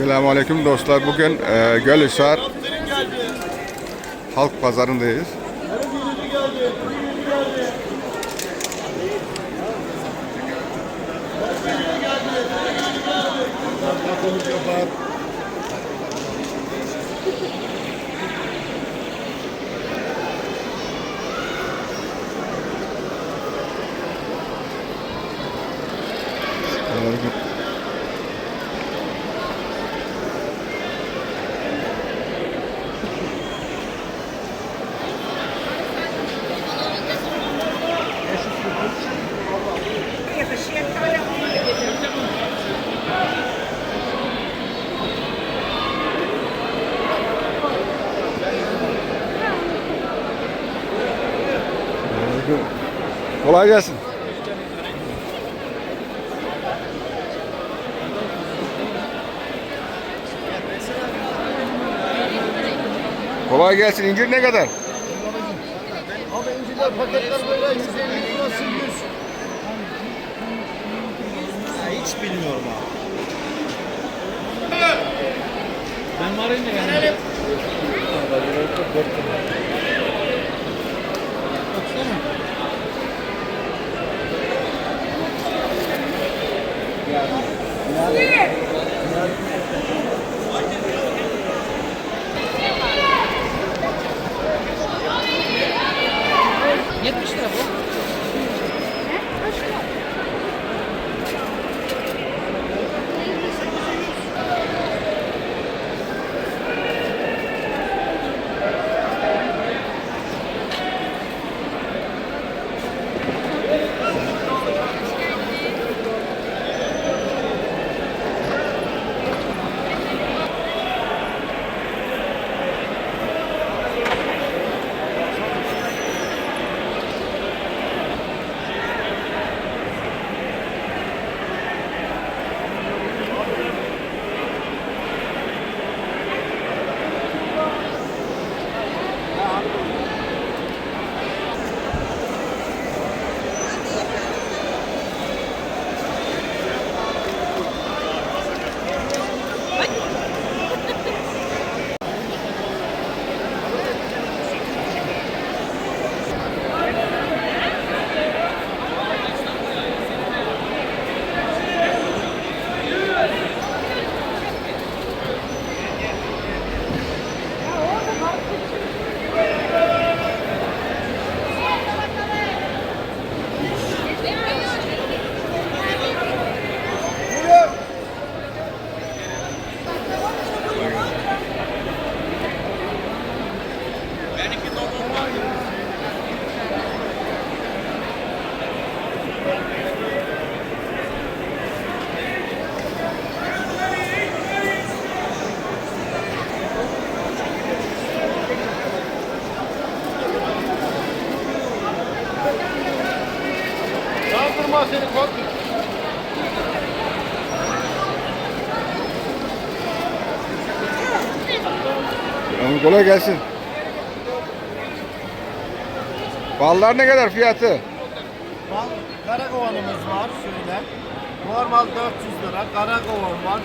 Selamünaleyküm dostlar. Bugün e, Gölhisar Halk Pazarı'ndayız. Kolay gelsin. Kolay gelsin. İncir ne kadar? Abi inciler paketler böyle 150 lirası 100. hiç bilmiyorum abi. Ben var yine yani. Tamam, kolay gelsin. Ballar ne kadar fiyatı? Bal, Karakovan'ımız var şöyle. Normal 400 lira. Karakovan var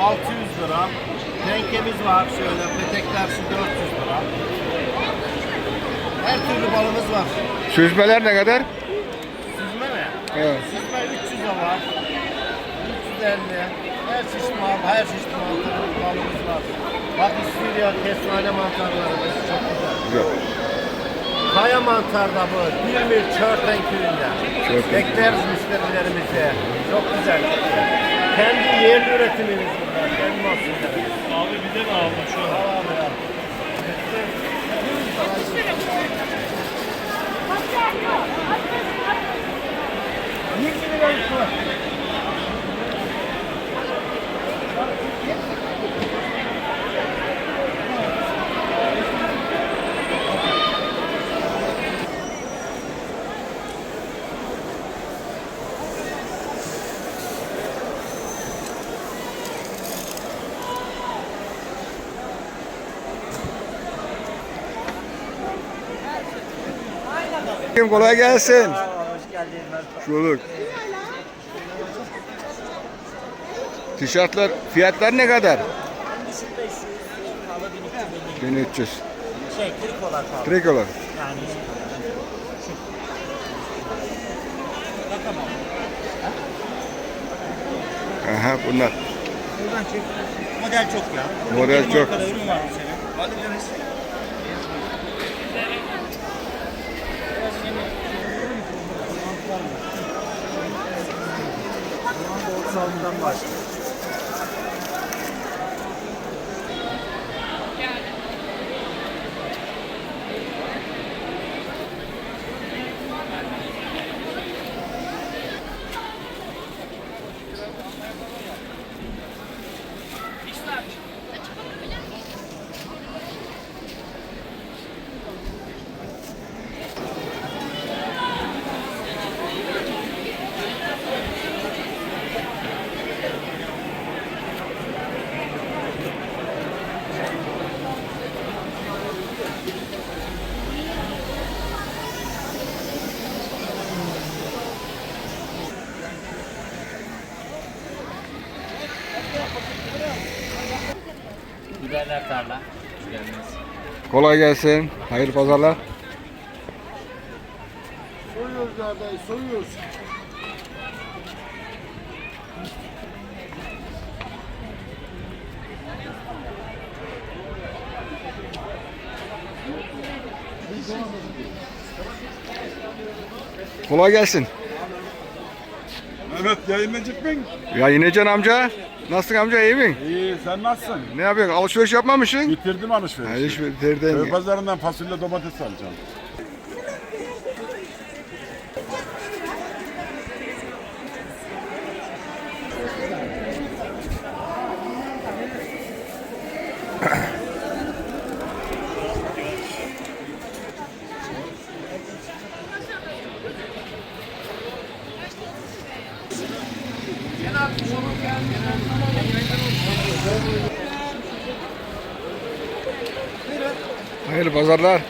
600 lira. Tenkemiz var şöyle. Petekler şu 400 lira. Her türlü balımız var. Süzmeler ne kadar? Süzme mi? Evet. Süzme 300 'a var. 350. Her çeşit mal, her çeşit mantar balımız var. Bak İstiridye kestane mantarlarımız çok güzel. Güzel. Kaya mantar da bu. Bir mil çörten köyünde. Çörten. Bekleriz müşterilerimizi. Çok güzel. Kendi yerli üretimimiz bunlar. Kendi mahsullerimiz. Abi bize de aldım şu an. Al abi ya. Yirmi lira üstü var. Kim kolay gelsin. Hoş geldin. Şulduk. Tişörtler fiyatlar ne kadar? Hangisi 500, kalı 1250 1300. Şey, trikolar kalı. Trikolar. Yani. Aha bunlar. Buradan çek. Model çok ya. Model Benim çok. arkada ürün var bu sene. Hadi Deniz. Salondan başlıyor. Kolay gelsin. Hayırlı pazarlar. Soyuyoruz abi, soyuyoruz. Kolay gelsin. Evet yayınlayacak mıyım? Ya Yinecan amca. Nasılsın amca iyi misin? İyi sen nasılsın? Ne yapıyorsun? Alışveriş yapmamışsın? Bitirdim alışverişi. hiç bitirdin. Köy pazarından fasulye domates alacağım. Hayırlı pazarlar.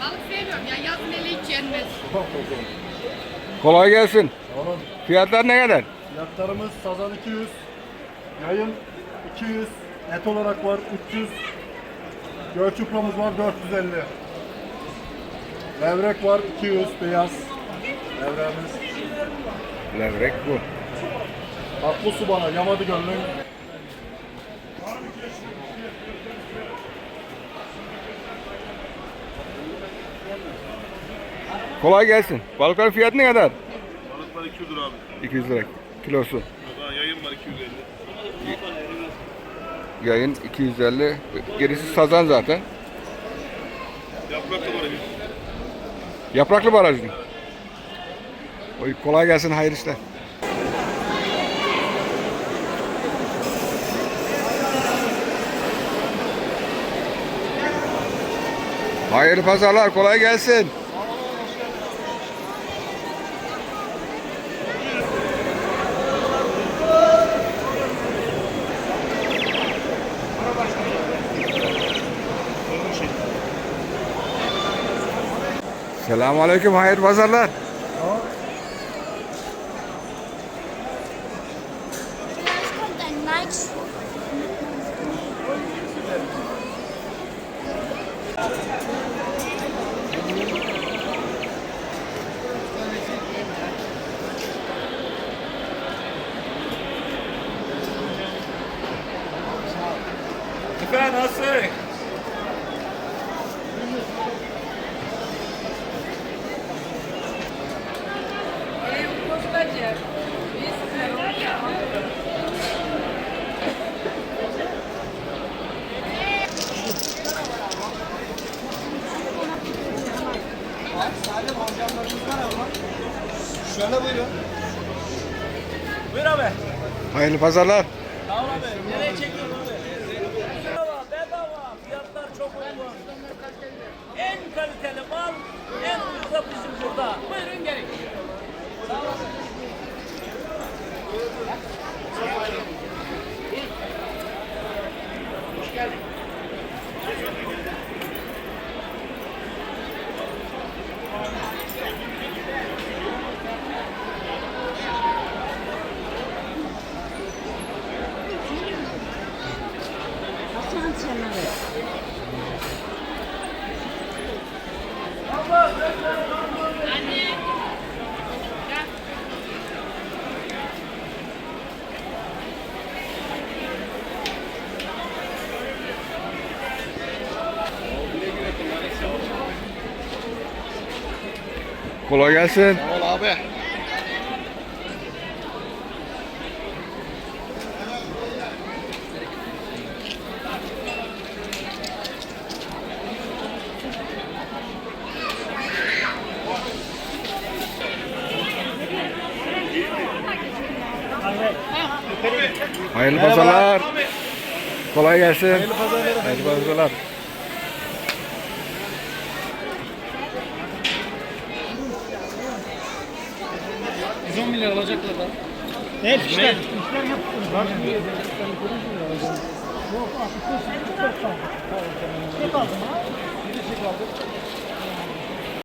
Balık sevmiyorum ya yazın ele hiç yenmez. Kolay gelsin. Fiyatlar ne kadar? Fiyatlarımız sazan 200, yayın 200, et olarak var 300, gölçupramız var 450. Levrek var 200 beyaz levreğimiz. Levrek bu. Tatlı su bana yamadı gönlüm. Kolay gelsin. Balıkların fiyatı ne kadar? Balık var 200 lira abi. 200 lira kilosu. Daha yayın var 250. Yayın 250. Gerisi sazan zaten. Yaprak da var 100. Yapraklı barajlı. Oy kolay gelsin hayırlı işler. Hayırlı pazarlar kolay gelsin. Selamun Aleyküm hayırlı pazarlar. Yanlarımızdan al bak. Şöyle buyurun. Buyur abi. Hayırlı pazarlar. Tamam abi. Nereye çekiyorsun abi? Bedava, bedava. Fiyatlar çok uygun. En kaliteli mal, en ucuza bizim burada. Buyurun gelin. Sağ olasın. Hoş geldin. Kolay gelsin. Sağ ol abi. Hayırlı pazarlar. Kolay gelsin. Hayırlı pazarlar. Hayırlı pazarlar. 110 milyar alacaklar da. Hep işler. İşler yapıyoruz. Bak bir yerde. Yok artık. Çek aldım ha. Bir de çek aldım.